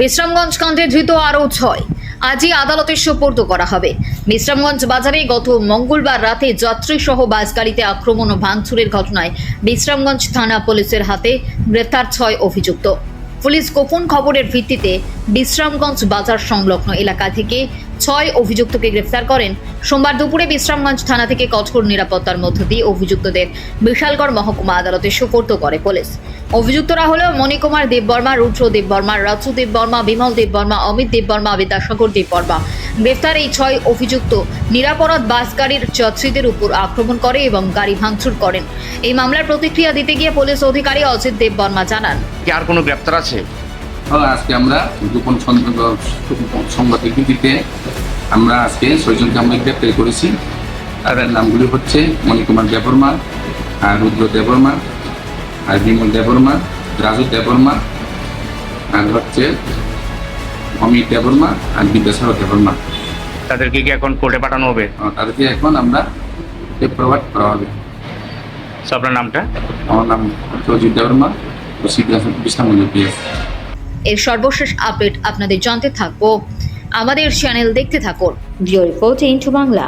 বিশ্রামগঞ্জ কাণ্ডে ধৃত আরও ছয়। আজই আদালতে সোপর্দ করা হবে। বিশ্রামগঞ্জ বাজারে গত মঙ্গলবার রাতে যাত্রী সহ বাস গাড়িতে আক্রমণ ও ভাঙচুরের ঘটনায় বিশ্রামগঞ্জ থানা পুলিশের হাতে গ্রেপ্তার ছয় অভিযুক্ত। পুলিশ গোপন খবরের ভিত্তিতে বিশ্রামগঞ্জ বাজার সংলগ্ন এলাকা থেকে ছয় অভিযুক্তকে গ্রেফতার করেন। সোমবার দুপুরে বিশ্রামগঞ্জ থানা থেকে কঠোর নিরাপত্তার মধ্য দিয়ে অভিযুক্তদের বিশালগড় মহকুমা আদালতে সুপর্দ করে পুলিশ। অভিযুক্তরা হল মণিকুমার দেববর্মা রুদ্র দেববর্মা রাজু দেববর্মা বিমল দেববর্মা অমিত দেববর্মা বিদ্যাসাগর দেববর্মা। গ্রেফতার এই ছয় অভিযুক্ত নিরাপরাধ বাস গাড়ির যাত্রীদের উপর আক্রমণ করে এবং গাড়ি ভাঙচুর করেন। এই মামলার প্রতিক্রিয়া দিতে গিয়ে পুলিশ অধিকারী অজিত দেববর্মা জানান। কি আর কোনো গ্রেপ্তার আছে? হ্যাঁ, আজকে আমরা গোপন সং- সংবাদের ভিত্তিতে আমরা আজকে ছয়জনকে আমরা গ্রেপ্তার করেছি। তাদের নামগুলি হচ্ছে মণিকুমার দেববর্মা আর রুদ্র দেববর্মা। আর বিমল দেববর্মা রাজু দেববর্মা আর হচ্ছে অমিত দেববর্মা আর বিদ্যাসাগর দেববর্মা তাদেরকে কি এখন কোর্টে পাঠানো হবে? তাদেরকে এখন আমরা প্রভাব করা হবে। আপনার নামটা? আমার নাম অজিত দেববর্মা এর সর্বশেষ আপডেট আপনাদের জানতে থাকব। আমাদের চ্যানেল দেখতে থাকুন। Video report into Bangla